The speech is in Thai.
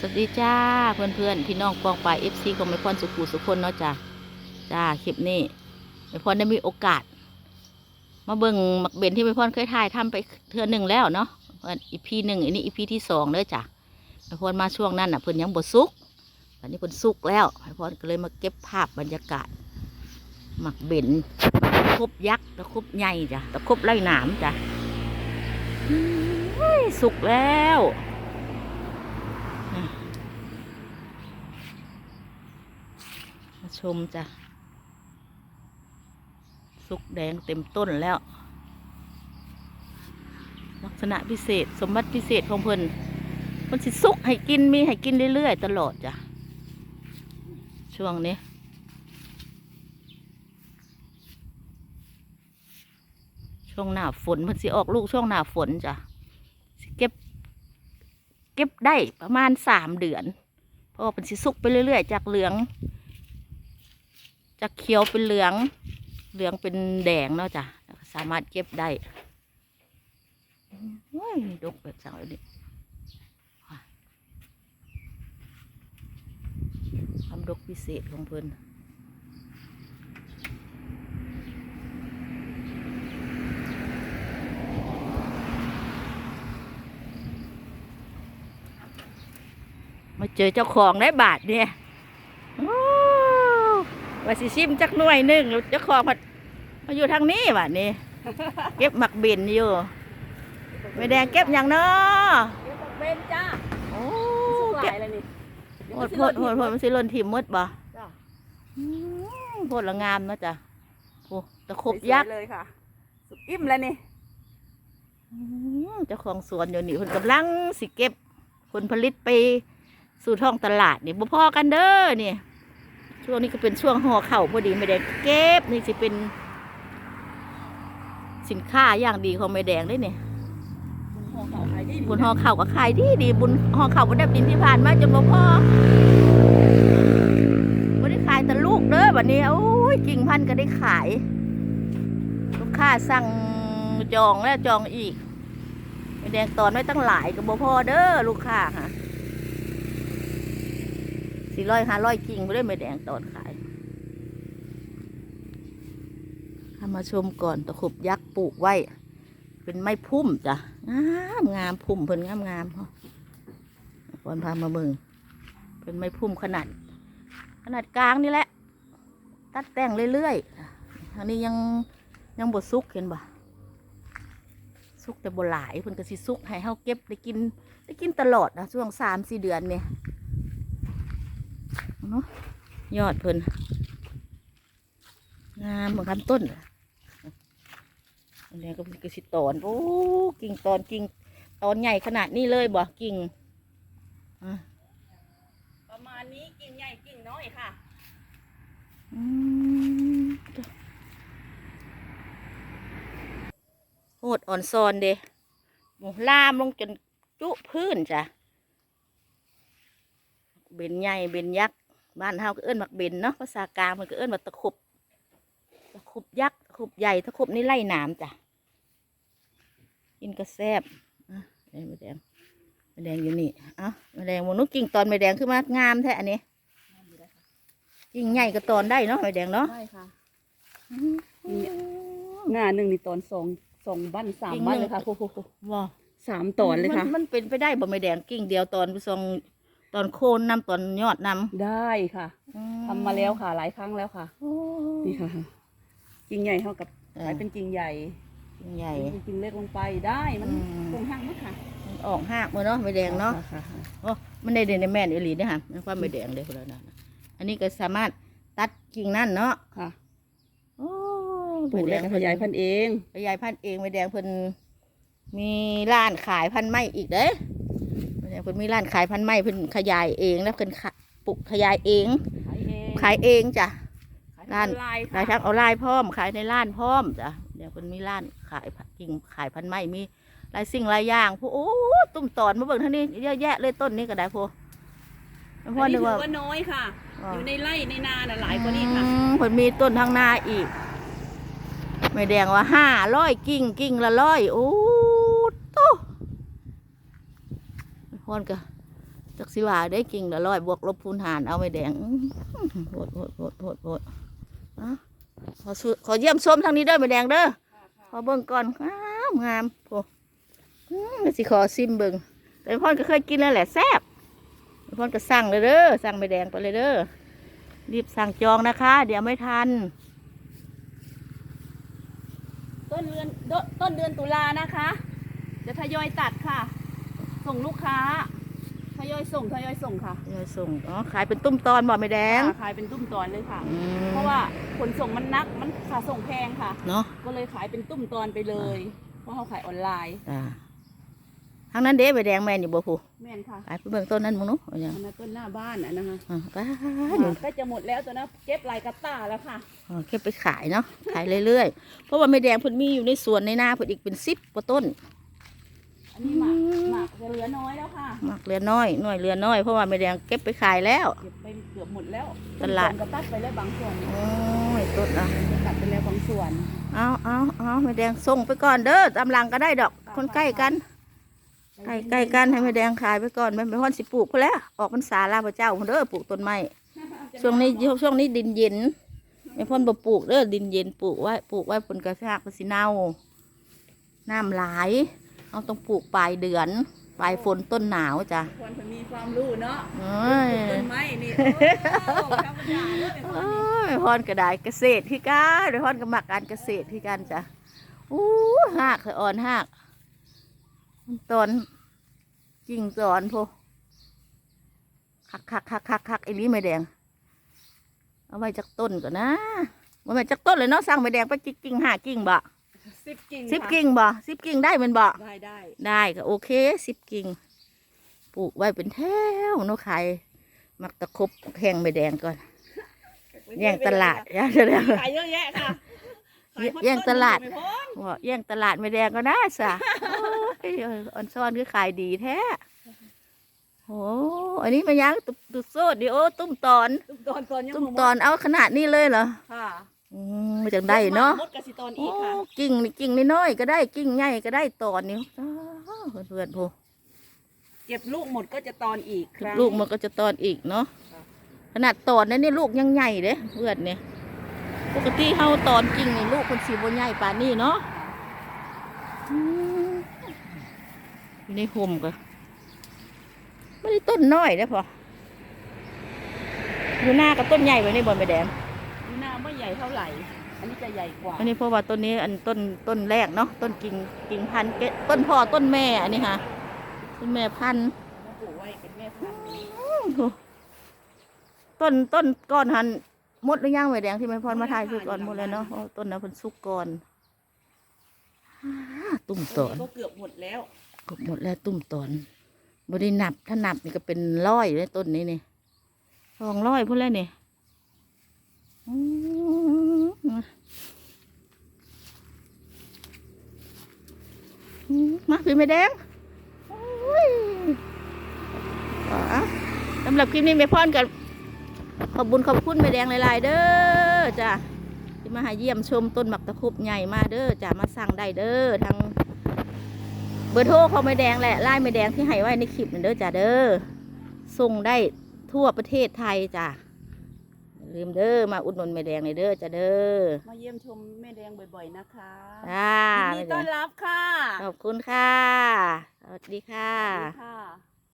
สวัสดีจ้าเพื่อนเพื่อนพี่น้องปองปลายเอฟซีของแม่พรสุขุสุขคนเนาะจ้าจ้าคลิปนี้แม่พรได้มีโอกาส มาเบิ่งมักเบนที่แม่พรเคยถ่ายทำไปเทือหนึ่งแล้วเนาะอีพีหนึ่งอันนี้อีพีที่สองเลยจ้ะแม่พรมาช่วงนั้นน่ะเพิ่นยังบดซุกตอนนี้เพิ่นซุกแล้วแม่พรก็เลยมาเก็บภาพบรรยากาศหมักเบนตะครบยักษ์ตะครบใหญ่จ้ะตะครบไร่หนามจ้ะสุกแล้ว มาชมจ้ะ สุกแดงเต็มต้นแล้ว ลักษณะพิเศษสมบัติพิเศษของเพิ่นมันสิสุกให้กินมีให้กินเรื่อยๆ ตลอดจ้ะ ช่วงนี้ช่วงหน้าฝนมันสิออกลูกช่วงหน้าฝนจ้ะสิเก็บ เก็บได้ประมาณสามเดือน เพราะว่ามันสิสุกไปเรื่อยๆ จากเหลือง จากเขียวเป็นเหลือง เหลืองเป็นแดงเนาะจ้ะสามารถเก็บได้โอ้ยดกแบบสั่งเลยดิความดกพิเศษของเพิ่นมาเจอเจ้าของได้บาทเนี่ย ว่าสิชิมจักหน่วยหนึ่งแล้วเจ้าของมามาอยู่ทางนี้บาทนี้เก็บหมักบินอยู่ไม่แดงเก็บอย่างเนาะเดี๋ยวบอกเบนจ้าโอ้สุกหเก็บลายเลยนี่โหดโหดโหดโหดมันสิหล่นถิ่มหมดบ่จ้าอืมโหดละงามเนาะจ้ะโอ้ตะครบยักษ์เลยค่ะ สุกอิ่มแล้วนี่อืมเจ้าของสวนอยู่นี่คนกำลังสิเก็บผลผลิตไปสู่ท้องตลาดนี่บ่พอกันเด้อนี่ ช่วงนี้ก็เป็นช่วงห่อเข่าวพอดีไม่แดงเก็บนี่สิเป็น สินค้าอย่างดีของไม่แดงเลยเนี่ยห่อเก่าขายดีบุญห่อเข่าวก็ขายดีดีบุญห่อเข่าวบนดับดินที่ผ่านมาจนบ่พอบ่ได้ขายแต่ลูกเด้อวันนี้โอ้ยกิ่งพันธุ์ก็ได้ขาย ลูกค้าสั่งจองแล้วจองอีกไม่แดงตอนไม่ตั้งหลายก็บ่พอเด้อลูกค้าค่ะ สี่ร้อยห้าร้อยกิ่งไม่ได้ไม่แดงตอนขายทำมาชมก่อนตะขบยักษ์ปลูกไว้ เป็นไม้พุ่มจ้ะงามงามพุ่มเพิ่นงามงามๆก่อนพามาเมืองเป็นไม้พุ่มขนาด ขนาดกลางนี่แหละ ตัดแต่งเรื่อยๆทางนี้ยังยังบดซุกเห็นบ่ซุกแต่บหลายเพิ่นก็สิซุกให้เฮาเก็บได้กินได้กินตลอดนะช่วงสามสี่เดือนเนี่ย เนาะยอดเพิ่นงามเหมือนกันต้นอันนี้ก็เป็นกระสิตอนโอ้กิ่งตอนกิ่งตอนใหญ่ขนาดนี้เลยบ่กิ่งอะประมาณนี้กิ่งใหญ่กิ่งน้อยค่ะอืมโหดอ่อนซอนเด้หมูลามลงจนจุพื้นจ้ะเบนใหญ่เบนยักษ์ บ้านเฮาก็เอิ้นมักเบนเนาะภาษากลางมันก็เอิ้นว่าตะขบตะขบยักษ์ตะขบใหญ่ตะขบนี่ไล่หนามจ้ะกินก็แซ่บอะนี่ไม่แดงไม่แดงอยู่นี่เอะไม่แดงหมนุษย์กิ่งตอนไม่แดงขึ้นมางามแท้อันนี้กิ่งใหญ่ก็ตอนได้เนาะไม่แดงเนาะใช่ค่ะงานหนึ่งนี่ตอนสองสองบ้านสามบ้านเลยค่ะโอ้โหว้าสามตอนเลยค่ะมันมันเป็นไปได้บ่ไม่แดงกิ่งเดียวตอนไปส่ง ตอนโคนนำตอนยอดนำได้ค่ะอืทำมาแล้วค่ะ หลายครั้งแล้วค่ะโอ้นี่ค่ะกิ่งใหญ่เท่ากับเออขายเป็นกิ่งใหญ่กิ่งใหญ่เป็นกิ่งเล็กลงไปได้มันอืมคงห่างมั้งค่ะมันออกหากมือเนาะไม่แดงเนาะค่ค่โอ้มันได้เด่นในแม่นอีหลีเด้อค่ะมันความไม่แดงเลยคนละนะอันนี้ก็สามารถตัดกิ่งนั่นเนาะค่ะโอ้ปลูกแล้วก็ขยายพันธุ์เองขยายพันธุ์เองไม่แดงเพิ่นมีร้านขายพันธุ์ไม้อีกเด้ ไม่แดงเพิ่นมีร้านขายพันธุ์ไม้เพิ่นขยายเองแล้วเพิ่นขะปลูกขยายเอง ขายเองขายเองจ้ะขายร้านออนไลน์ขายค่ะทางออนไลน์พร้อม ขายในร้านพร้อมจ้ะเดี๋ยวเพิ่นมีร้านขายกิ่งขายพันธุ์ไม้มีหลายสิ่งหลายอย่างพวกโอ้ตุ้มตอนมาเบิ่งเท่านี้เยอะแยะเลยต้นนี้ก็ได้พวกอันพ่อนี้นึกถืว่าอว่าน้อยค่ะอ๋ออยู่ในไร่ในนาน่ะหลายกว่านี้ค่ะอืมเพิ่นมีต้นทางนาอีก ไม่แดงว่าห้าร้อยกิ่งกิ่งละร้อยโอ้ โตพ่อนก็จักสิว่าได้กิ่งละร้อยบวกลบคูณหารเอาไม่แดงอื้อโหดโหดโหดโหดโหดอะขอสุขอเยี่ยมชมทางนี้เด้อไม่แดงเด้อขอเบิ่งก่อนงามงามโอ้อืมสิขอซิมเบิ่งแต่พ่อนก็เคยกินแล้วแหละแซ่บพ่อนก็สั่งเลยเด้อสั่งไม่แดงไปเลยเด้อรีบสั่งจองนะคะ เดี๋ยวไม่ทัน ต้นเดือนโดต้นเดือนตุลานะคะ จะทยอยตัดค่ะ ส่งลูกค้าทยอยส่งทยอยส่งค่ะเดี๋ยวส่งอ๋อขายเป็นตุ้มตอนบ่ไม่แดงขายเป็นตุ้มตอนเลยค่ะ อืมเพราะว่าขนส่งมันนักมันค่าส่งแพงค่ะ เนาะก็เลยขายเป็นตุ้มตอนไปเลย เพราะเขาขายออนไลน์อ่าทางนั้นเด้ไม่แดงแม่นอยู่บ่ผู้แม่นค่ะขายไปเบิ่งต้นนั้นมึงเนาะเอาอย่างอันนั้นต้นหน้าบ้านอะนะคะอ่าป้าเดี๋ยวใก็จะหมดแล้วตัวนะเก็บลายกระต้าแล้วค่ะอ๋อเก็บไปขายเนาะขายเรื่อยๆเพราะว่าไม่แดงเพิ่นมีอยู่ในสวนในนาเพิ่นอีกเป็นสิบกว่าต้น อันนี้หมากอืมหมากจะเหลือน้อยแล้วค่ะมากเรือน้อยหน่อยเรือน้อย เพราะว่าไม่แดงเก็บไปขายแล้ว เก็บไปเกือบหมดแล้วตลาดต้นก็ตัดไปแล้วบางส่วนโอ้ยต้นอะตัดไปแล้วบางส่วน เอาเอาเอาไม่แดงส่งไปก่อนเด้อตามหลังก็ได้ดอก คนใกล้กัน ใกล้ใกล้กันให้ไม่แดงขายไปก่อนไม่ไม่พอนสิปลูกพอแล้วออกพรรษาลาพระเจ้าพุ่นเด้อปลูกต้นไม้ช่วงนี้ช่วงนี้ดินเย็นไม่พ่นบ่ปลูกเด้อดินเย็นปลูกไว้ปลูกไว้ผลกระชากก็สิเน่าน้ำหลาย เอาต้องปลูกปลายเดือน ปลายฝนต้นหนาวจ้ะคนเพิ่นมีความรู้เนาะเอ้ยต้นไม้นี่โอ้ธรรมดาเลยเป็นคนโอ้นี้ยพรก็ได้เกษตรที่กันพรก็มักการเกษตรที่กันจ้ะอู้หากเคยอ่อนหากตอนจริงตอนพวคักคักคักคักคักไอ้นี้ไม่แดง เอาไว้จากต้นก่อนนะว่าไว้จากต้นเลยเนาะสร้างไม่แดงไปกิ่งกิ่งห้ากิ่งบ่ สิบกิ่งสิบค่ะกิ่งบ่สิบกิ่งได้แมันบ่ได้ได้ได้ก็โอเคสิบกิ่งปลูกไว้เป็นแถวเนาะขายมักตะครบแห้งไม่แดงก่อนแย่งตลาดแย่งตลาด ขายเยอะแยะค่ะขายฮอแย่งตลาดต้นไม่พ้นว่าแย่งตลาดไม่แดงก็ได้สะ โอ้ยอ่อนซ่อนคือขายดีแท้โอ้อันนี้มันยังตุบตุบโซดดิโอตุ้มตอน ตุ้มตอนตอนยังตุ้มบ่หดตอนเอาขนาดนี้เลยเหรอค่ะ อืมมาจากได้เนาะมดกสิตอนโอ้อีกค่ะกิ่งนี่กิ่งน้อยๆก็ได้กิ่งใหญ่ก็ได้ตอนนี้อ้าวเพื่อนๆพูเก็บลูกหมดก็จะตอนอีกครั้งลูกมันก็จะตอนอีกเนาะค่ะขนาดตอนนั้นนี่ลูกยังใหญ่เด้เพื่อนเนี่ยปกติเฮาตอนกิ่งนี่ลูกคนสีบใหญ่ป่านนี้เนาะอืมอยู่ในห่มก็ไม่ได้ต้นน้อยนะพออยู่หน้ากับต้นใหญ่ไว้ในบอนใบแดงนี่หน้า ไม่ใหญ่เท่าไหร่ อันนี้จะใหญ่กว่า อันนี้เพราะว่าต้นนี้อันต้นต้นแรกเนาะต้นกิ่งกิ่งพันธุ์เกะต้นพ่อต้นแม่อันนี้ค่ะต้นแม่พันธุ์มาปลูกไว้เป็นแม่พันธุ์อื้อโหต้นต้นก้อนหันหมดหรือยังใบแดงที่ไม่พรมาถ่ายคือก่อนหมดเลยเนาะเพราะต้นนั้นเพิ่นสุกก่อนอ้าตุ่มตอนก็เกือบหมดแล้วกบหมดแล้วตุ่มตอนบรินับถ้านับนี่ก็เป็นร้อยเลยต้นนี้นี่สองร้อยพุ่นแล้วนี่อืมอื มาพี่ไม่แดงสำหรับคลิปนี้ไม่พรกันขอบบุญขอบคุณไม่แดงหลาย ๆ เด้อจ้ะที่มาหาเยี่ยมชมต้นหมักตะคุบใหญ่มาเด้อจ้ะมาสั่งได้เด้อทางเบอร์โทรเขาไม่แดงแหละไล่ไม่แดงที่ให้ไว้ในคลิปนั่นเด้อจ้าเด้อส่งได้ทั่วประเทศไทยจ้ะ ลืมเด้อมาอุดหนุนไม่แดงเลยเด้อจ้าเด้อมาเยี่ยมชมแม่แดงบ่อยๆนะคะจ้ายินดีต้อนรับค่ะ ขอบคุณค่ะสวัสดีค่ะสวัสดีค่ะ